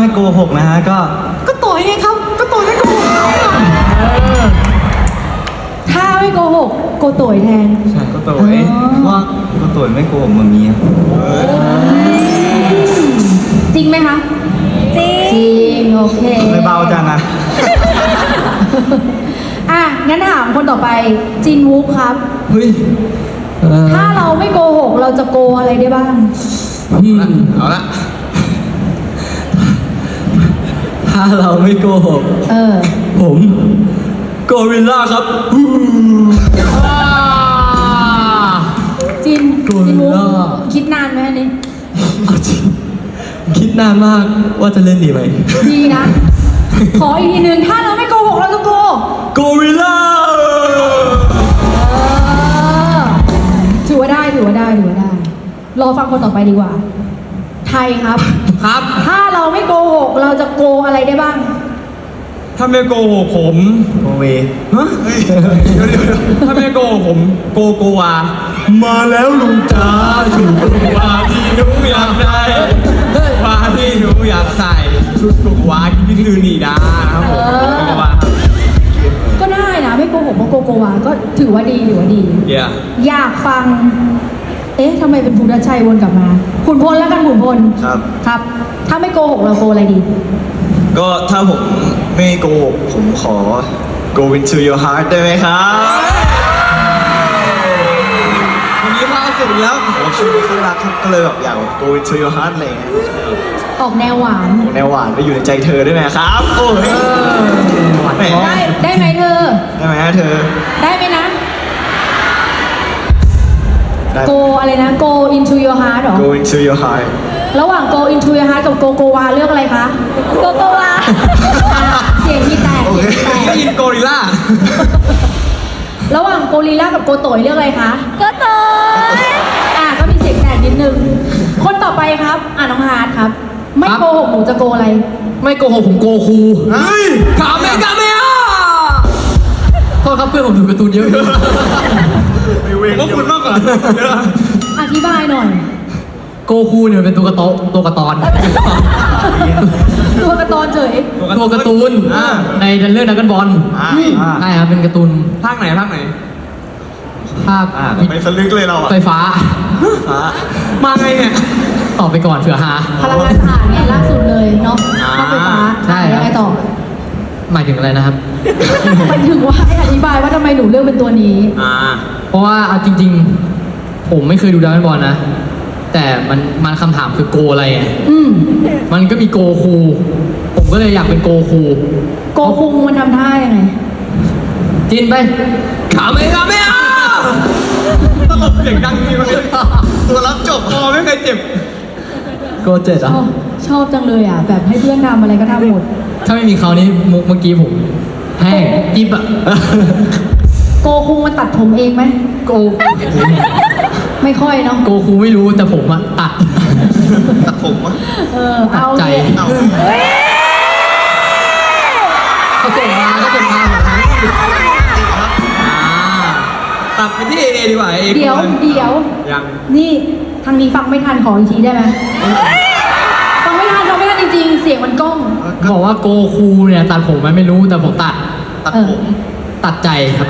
ไม่โกหกนะฮะก็ ก็ต่อยไงครับ ก็ต่อยไม่โกหกถ้าไม่โกหกโกโตยแทน ใช่ก็ต่อยว่าก็ต่อยไม่โกหกมันมีครับจริงไหมคะ จริง จริง โอเค ไม่เบาจังอะอะ งั้นถามคนต่อไปจินวุกครับ เฮ้ยเอ่อถ้าเราไม่โกหกเราจะโกอะไรได้บ้างอืมเอาละ ถ้าเราไม่โกหก เออ ผมกอริลล่าครับ จินโกจินวุกริลลาคิดนานไหมอันนี้ เอาจริงคิดนานมากว่าจะเล่นดีไหมดีนะ ขออีกทีหนึ่งถ้าเราไม่โกหกเราจะโกกอริลล่าเออถือว่าได้ถือว่าได้ถือว่าได้ รอฟังคนต่อไปดีกว่า ไทยครับ ครับ ถ้าเรา ไม่โกหก เราจะโกอะไรได้บ้าง ถ้าไม่โกหกผมโกเวฮะถ้าไม่โกหกผมโกโกวา มาแล้วลุงจ้าอยู่วาที่หนูอยากได้วาที่หนูอยากใส่ชุดโกโกวาที่พี่คือนีดานะครับผมเออโกโกวาครับก็ได้นะ ไม่โกหกก็โกโกวาก็ถือว่าดีถือว่าดีเดี๋ยวอยากฟัง เอ๊ะทำไมเป็นภูทัชชัยวนกลับมา ขุนพลแล้วกันขุนพลครับ ครับ ถ้าไม่โกหกเราโกอะไรดี ก็ถ้าผมไม่โกหกผมขอ go into your heart ได้ไหมครับวันนี้เข้าสุดแล้วผมชื่อนี้เขารักครับก็เลยแบบอยาก go into your heart อะไรอย่างเงี้ยออกแนวหวาน แนวหวานไปอยู่ในใจเธอได้ไหมครับ โอ้ยแหมได้ได้ไหมเธอ ได้ไหมฮะเธอ ได้ไหมนะ ได้โกอะไรนะ go into your heart เหรอ go into your heart ระหว่าง go into your heart กับ go go วาเลือกอะไรคะ go go วาเสียงมีแตกเสียงมีแตกได้ยินโกริลล่าระหว่างโกลิลล่ากับโกโตยเลือกอะไรคะโกโตยอะก็มีเสียงแตกนิดนึง คนต่อไปครับอะน้องฮาร์ดครับ ไม่ครับโกหกหนูจะโกอะไร ไม่โกหกผมโกคูเฮ้ยกาเมกาเมอะโทษครับเพื่อนผมดูการ์ตูนเยอะ อยู่ผมว่าคุณมากกว่าอธิบายหน่อย โกคูเนี่ยเป็นตัวการ์ตูนตัวการ์ตูนตัวกระตอนเฉยตัวการ์ตูนอ่าในเรื่องนักกันบอลอ่าใช่ครับเป็นการ์ตูนภาคไหนภาคไหนภาคอ่าไปสลึกเลยเราอะไฟฟ้า ฟ้ามาไงเนี่ย ตอบไปก่อนเผื่อหา พลังงานสะอาดเนี่ยล่าสุดเลยเนาะอ่า ภาคไฟฟ้าใช่ครับ ยังไงต่อหมายถึงอะไรนะครับ หมายถึงว่าให้อธิบายว่าทำไมหนูเลือกเป็นตัวนี้ อ่า เพราะว่าเอาจริง ๆ ผมไม่เคยดูดราก้อนบอลนะ แต่มันมันคำถามคือโกอะไรไงอืมมันก็มีโกคู ผมก็เลยอยากเป็นโกคูโกคุงมันทำท่ายังไงจินไปขาไม่ขาไม่อะตลกเสียงดังจริงเลยตัวรับจบคอไม่เคยเจ็บโกเจ็ดชอะอบชอบจังเลยอะ แบบให้เพื่อนทำอะไรก็ทำหมด ถ้าไม่มีเขานี่มุกเมื่อกี้ผมแห้งจิ๊บอะ โกคุงมันตัดผมเองไหม โกไม่ค่อยเนาะ โกคูไม่รู้แต่ผมอะตัด ตัดผมวะ เออตัดเอาใจสิเอา เขาส่งมาเขาส่งมาผมนะอ่าตัดไปที่เอเอดีกว่าเอเดี๋ยว เดี๋ยว ยังนี่ทางนี้ฟังไม่ทันขออีกทีได้ไหมฟังไม่ทันฟังไม่ทันจริงๆ เสียงมันก้อง บอกว่าโกคูเนี่ยตัดผมไหมไม่รู้แต่ผมตัด ตัดผม ตัดใจครับ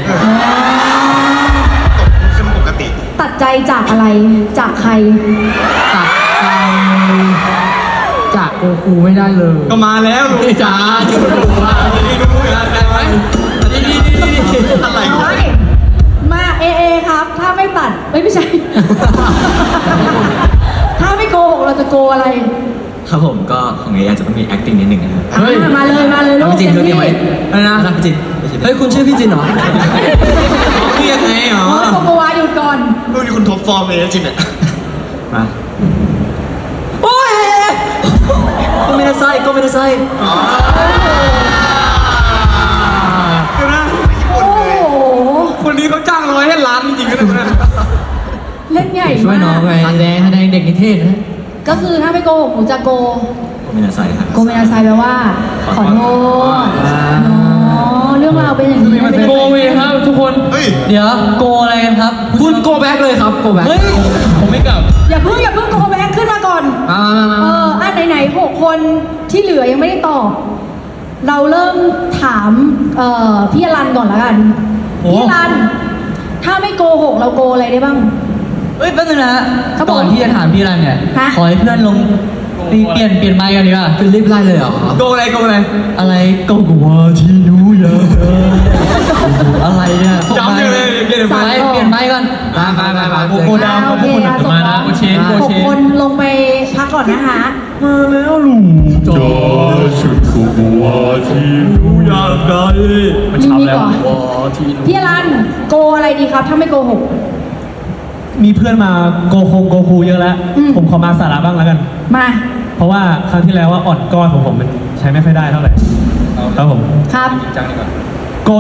ขึ้นปกติ ตัดใจจากอะไรจากใคร ตัดใจจากโกคูไม่ได้เลยก็มาแล้วลุงนี่จ้าที่คุณดูว่านี่ดูอยากได้ไหมนี่นี่นี่นี่อะไรวะไม่มาเอเอครับ ถ้าไม่ตัดเอ้ยไม่ใช่ ถ้าไม่โกหกเราจะโกอะไรครับผมก็ของเออาจจะต้องมี acting นิดหนึ่งนะครับเฮ้ย อะมาเลยมาเลยลูกพี่จินเต็มเขาเตรียที่มไว้อะไรนะ พี่จินเฮ้ยคุณชื่อพี่จินเหรอเรียกไงเหรออ๋อโกโกวาหยุดก่อนดูนี่คุณท็อปฟอร์มเองจริงเนี่ยมาโอ้ยก็ไม่ได้ไส้ก็ไม่ได้ไส้เดี๋ยวนะโอ้โหคนนี้เขาจ้างร้อยให้ล้านจริงๆนะเนี่ยเล่นใหญ่ช่วยน้องมากไงแสดงแสดงเด็กนิเทศนะก็คือถ้าไม่โกหกหนูจะโกผมไม่น่าใส่ครับโกเมนาไซแปลว่า ขอโทษ ย เดี๋ยวโกอะไรกันครับ คุณโกแบ็กเลยครับโกแบ็กเฮ้ย ผมไม่กลับ อย่าเพิ่งอย่าเพิ่งโกแบ็กขึ้นมาก่อนมามามาเอมาออะไหนๆหกคนที่เหลือยังไม่ได้ตอบ เราเริ่มถามเอ่อพี่อรันก่อนละกันโอ้พี่อรัน ถ้าไม่โกหกเราโกอะไรได้บ้าง เฮ้ยแป๊บนึงนะฮะครับผมก่อนที่จะถามพี่รันเนี่ยฮะขอให้เพื่อนลงเปลี่ยนเปลี่ยนไมค์กันดีกว่าคือรีบไล่เลยเหรอ โกอะไรโกอะไร อะไรก็กว่าที่รู้อย่างเดิม อะไรเนี่ยจำอยู่เลยเปลี่ยนไปไปเปลี่ยนไมค์ก่อนมามามามาโกดาวอ่โอเคอะส่งมานะต่อโกเชนโกหกเชนคนลงไปพักก่อนนะคะมาแล้วลุงจอชุดกูว่าที่รู้อยากได้มีมีก่อนพี่อรันโกอะไรดีครับ ถ้าไม่โกหกมีเพื่อนมาโกคงโกคูเยอะแล้วอืมผมขอมาสาระบ้างแล้วกัน มา เพราะว่าครั้งที่แล้วว่าอ่อนก้อนของผมมันใช้ไม่ค่อยได้เท่าไหร่ครับผม ครับโก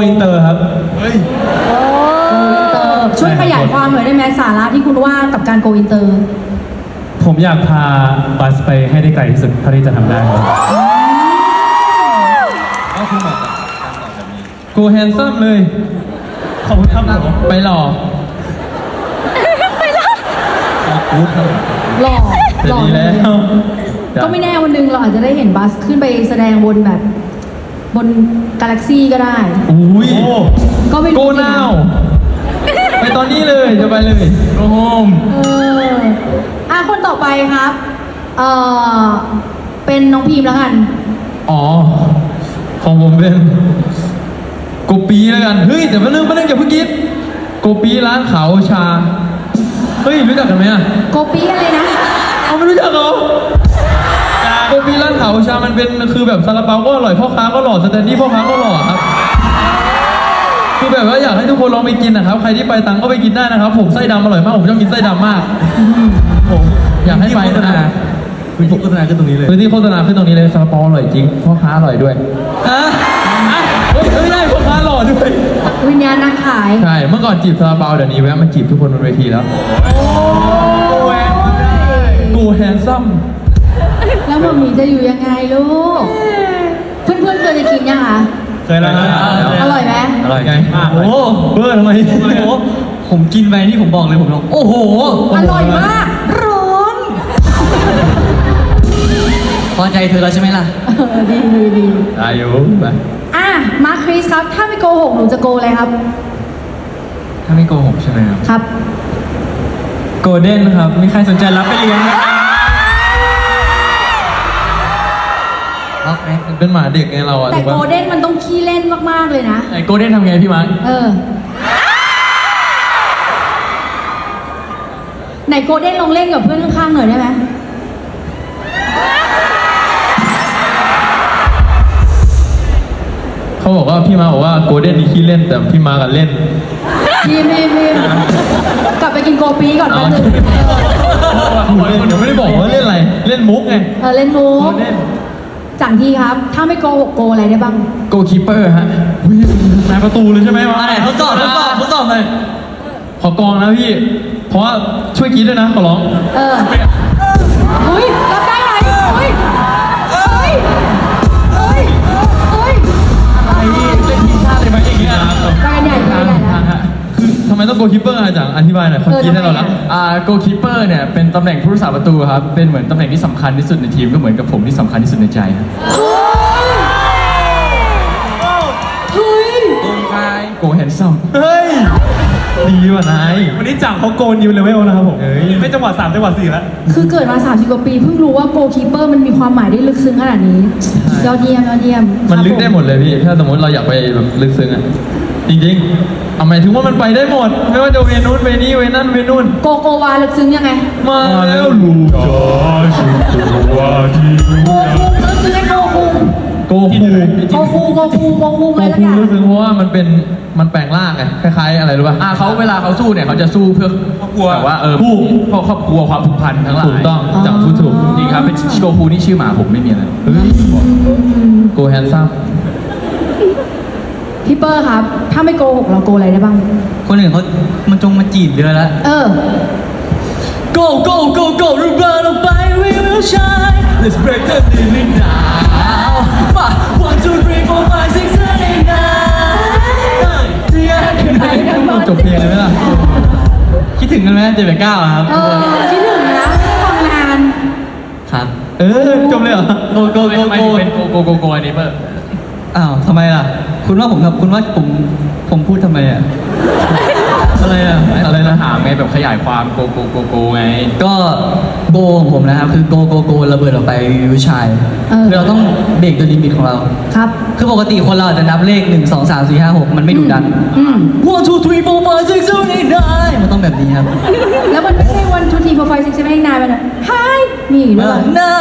อินเตอร์ครับ เฮ้ยโกอินเตอร์ช่วยขยายความหน่อยได้ไหมสาระที่คุณว่ากับการโกอินเตอร์ ผมอยากพาบัสไปให้ได้ไกลที่สุดเท่าที่จะทำได้ครับโกแฮนซัมเลย ขอบคุณครับผมไปหล่อหล่อหล่อดีแล้ว ก็ไม่แน่วันหนึงเราอาจจะได้เห็นบัสขึ้นไปแสดงบนแบบ บนกาแล็กซี่ก็ได้ อุ้ยโอ้ก็ไม่โกรู้สินาวไปตอนนี้เลยจะไปเลยโกโฮมเอออะคนต่อไปครับ เออเป็นน้องพีมแล้วกัน อ๋อ ของผมเป็นโกปีแล้วกัน เฮ้ยแต่มานึงมานึงอย่าเพิ่งคิดโกปีร้านขาวชา เฮ้ยรู้จักกันไหมอะโกปีอะไรนะ เอาไม่รู้จักเหรอ โกปีร้านขาวชา มันเป็นคือแบบซาลาเปาก็อร่อยพ่อค้าก็หล่อสแตนดี้พ่อค้าก็หล่อครับ คือแบบว่าอยากให้ทุกคนลองไปกินนะครับ ใครที่ไปตังก็ไปกินได้นะครับ ผมไส้ดำอร่อยมาก ผมชอบกินไส้ดำมากผมอยากให้ไปนะคุณโฆษณาขึ้นตรงนี้เลยพื้นที่โฆษณาขึ้นตรงนี้เลยซาลาเปาอร่อยจริง พ่อค้าอร่อยด้วยฮะอะเฮ้ยไม่ได้พ่อค้าหล่อด้วยวิญญาณนักขาย ใช่ เมื่อก่อนจีบซาลาเปาเดี๋ยวนี้แวะมาจีบทุกคนบนเวทีแล้วกูแฮนซัม แล้วหมอหมีจะอยู่ยังไงลูก เพื่อนๆเคยจะกินยังคะ เคยแล้วนะอร่อยไหมอร่อยไงอะโอ้โหเบอร์ทำไมโอ้โหผมกินไปนี่ผมบอกเลยผมลองโอ้โห อร่อยมากร้อนพอใจเธอแล้วใช่ไหมล่ะเออดีดีดีอายุไปอะมาคริสครับ ถ้าไม่โกหกหนูจะโกอะไรครับ ถ้าไม่โกหกใช่ไหมครับ ครับ โกลเด้นครับ มีใครสนใจรับไปเลี้ยงไหม ล็อกแรกเป็นหมาเด็กไงเราอะแต่ถูกโกปะลเด้นมันต้องขี้เล่นมากๆเลยนะไอ้โกลเด้นทำไงพี่มาร์คเออ ไหนโกลเด้นลองเล่นกับเพื่อนข้างๆหน่อยได้ไหมเขาบอกว่าพี่มาร์คบอกว่าโกลเด้นนี่ขี้เล่นแต่พี่มาร์คกันเล่น พีมพีมพีมกลับไปกินโกปีก่อนแป๊บนึงเดี๋ยวไม่ได้บอกว่าเล่นอะไร เล่นมุกไง เออเล่นมูโกฟลเด้น จังที่ครับ ถ้าไม่โกหกโกอะไรได้บ้าง โกคีเปอร์ฮะอุ๊ยนายประตูเลยใช่ไหมวะมาไหนทดสอบทดสอบทดสอบเลย ขอกองนะพี่ เพราะว่าช่วยกรีดด้วยนะ ขอร้อง เออ ไมต้องโกคีเปอร์อาจารย์อธิบายหน่อยเขาเออคิดให้เราแล้วทำไมอะอ่าโกคีเปอร์เนี่ยเป็นตำแหน่งผู้รักษาประตูครับ เป็นเหมือนตำแหน่งที่สำคัญที่สุดในทีมก็เหมือนกับผมที่สำคัญที่สุดในใจครับเฮ้ยโกแฮนซัมเฮ้ยดีว่ะนายวันนี้จังเขาโกนนิวเลเวลนะครับผมไม่จังหวะสามจังหวะสี่แล้วคือเกิดมา30กว่าปีเพิ่งรู้ว่าโกคีเปอร์มันมีความหมายได้ลึกซึ้งขนาดนี้ยอดเยี่ยมยอดเยี่ยม มันครับลึกได้หมดเลยพี่ ถ้าสมมติเราอยากไปแบบลึกซึ้งอะ จริงๆเอาหมายถึงว่ามันไปได้หมด ไม่ว่าจะเวนู้นเวนี้เวนั่นเวนู่น โกโกวาลึกซึ้งยังไงมาแล้วลูกโกคุงลึกซึ้งไงโกคุงโกคูโกคูโกคูโกคูโกอะไรสักคูอย่าง รู้สึกเพราะว่ามันเป็นมันแปลงร่างไงคล้ายๆอะไรรู้ป่ะอ่าเขาเวลาเขาสู้เนี่ยเขาจะสู้เพื่อครอบครัวแบบว่าเออผู้เพราะครอบครัวความผูกพันทั้งหลายถูกต้องจังพูดถูกจริงครับเป็นโกคูนี่ชื่อหมาผมไม่มีอะไรเฮ้ยโกแฮนซัมพี่ เปอร์ครับ ถ้าไม่โกหกเราโกอะไรได้บ้าง คนอื่นเขามันจงมาจีบเยอะแล้ว เออ go go go go รูปเราเราไป we will shine let's break the ceiling now มา one two three four five six seven eight nine เสียองจบเพลงเลยไหมล่ะ คิดถึงกันไหมเจ็ดแปดเก้าครับ เออที่หนึ่งนะทำงาน ครับ เออจบเลยเหรอ go go go go เป็น go go go go อันนี้เปอร์ อ้าวทำไมล่ะ คุณว่าผมทำคุณว่าผมผมพูดทำไมอะ อะไรอะอะไรนะ ถามไงแบบขยายความโกโกโกโกไง ก็โกของผมนะครับ คือโกโกโกระเบิดออกไปวิชัยเออคือเราต้องเบรกตัวลิมิตของเรา ครับ คือปกติคนเราอาจจะนับเลข 1 2 3 4 5 6 มันไม่ดุดัน อืม one two three four five six seven eight nine มันต้องแบบนี้ครับแล้วมันไม่ใช่ one two three four five six seven eight nine มันอะ hi นี่หรือเปล่านา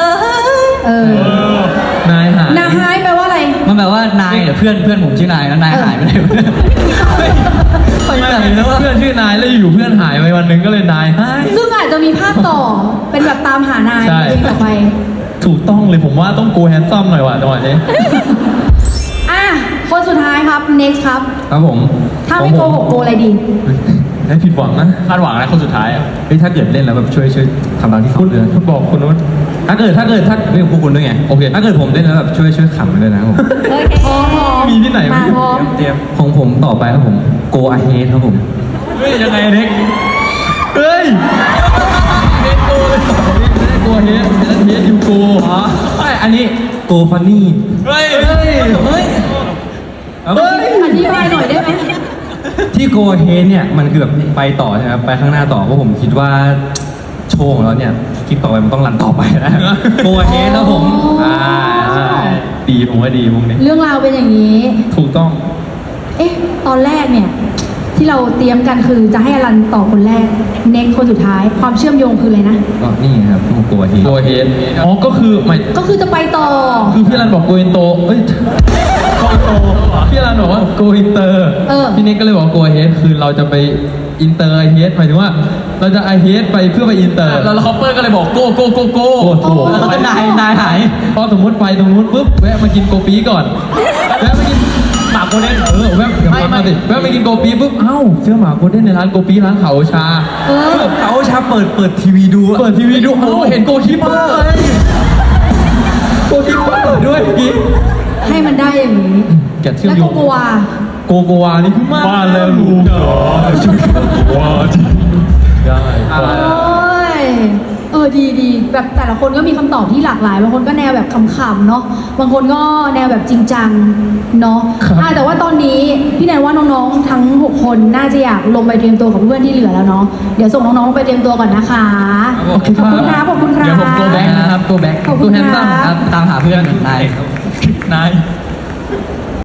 ยเออ ว่านายเนี่ยเพื่อนเพื่อนผมชื่อนายแล้วนายหายไปไหนไปไหนแล้ววะเพื่อนชื่อนายแล้วอยู่ๆเพื่อนหายไปวันหนึงก็เลยนายหายซึ่งอาจจะมีภาคต่อเป็นแบบตามหานายใช่เพลงต่อไป ถูกต้องเลยผมว่าต้องโกแฮนซัมหน่อยว่ะจังหวะนี้อะคนสุดท้ายครับ next ครับครับผม ถ้าไม่โกหกโกอะไรดีให้ผิดหวังนะคาดหวังนะคนสุดท้ายอะเฮ้ยถ้าเกิดเล่นแล้วแบบช่วยช่วยทำตามที่สอคุนณเดือนคุณบอกคุณนุช ถ้าเกิดถ้าเกิดถ้าเรื่องพวกคุณด้วยไงโอเคถ้าเกิดผมเล่นแล้วแบบช่วยช่วยขำกันด้วยนะครับผมพร้อมพร้อมมีที่ไหนมาพร้อมเตรียมของผมต่อไปครับผม go ahead ครับผมเฮ้ยยังไงเด็กเฮ้ยเฮดโกเลยไม่ได้โกเฮดเฮดยูโกอ๋อไม่อันนี้ go funny เฮ้ยเฮ้ยเฮ้ยครับเฮ้ยอธิบายหน่อยได้ไหมที่ go ahead เนี่ยมันคือแบบไปต่อใช่ไหมครับไปข้างหน้าต่อเพราะผมคิดว่าโชว์ของเราเนี่ย คลิปต่อไปมันต้องรันต่อไปนะ go ahead ครับผมอ่าใช่ดีผมว่าดีมุกนี้ เรื่องราวเป็นอย่างนี้ ถูกต้อง เอ๊ะ ตอนแรกเนี่ย ที่เราเตรียมกันคือจะให้อลันต่อคนแรก เน็กคนสุดท้าย ความเชื่อมโยงคืออะไรนะ ก็นี่ครับพวก go ahead โกเฮดอ๋อ ก็คือหมายก็คือจะไปต่อ คือพี่รันบอกโกอินโต เอ้ยโกอินโตพี่รันบอกว่าโกอินเตอร์ เออ พี่นิกก็เลยบอกโกเฮดคือเราจะไป อินเตอร์ไอเฮดหมายถึงว่า เราจะไอเฮดไปเพื่อไปอินเตอร์ แล้วคอปเปอร์ก็เลยบอกโกโกโกโกโอ้โหแล้วก็นายนายหายพอสมมติไปตรงนู้นปุ๊บแวะมากินโกปีก่อนแวะมากินหมาโกเด้นเออแวะเดี๋ยวฟังมาสิแวะมากินโกปีปุ๊บเอ้าเจอหมาโกเด้นในร้านโกปีร้านเขาชาเออเขาชาเปิดเปิดทีวีดูอะเปิดทีวีดูเอ้าเห็นโกคิปเปอร์เลยโกคิปเปอร์ด้วยเมื่อกี้ให้มันได้อย่างนี้ แกะเชื่อแล้มวโยโกง โกวา โกโกวานี่คือมากบ้านแล้วลูกเหรอได้โอ้ยเออดีดีแบบแต่ละคนก็มีคำตอบที่หลากหลายบางคนก็แนวแบบขำๆเนาะบางคนก็แนวแบบจริงจังเนาะอะแต่ว่าตอนนี้พี่แนนว่าน้องๆทั้ง6คนน่าจะอยากลงไปเตรียมตัวกับเพื่อนที่เหลือแล้วเนาะเดี๋ยวส่งน้องๆลงไปเตรียมตัวก่อนนะคะโอเคขอบคคุณครัรับบขอบคุณครับ เดี๋ยวผม go back นะครับ go back ขอบคุณครับครับตามหาเพื่อนนายนาย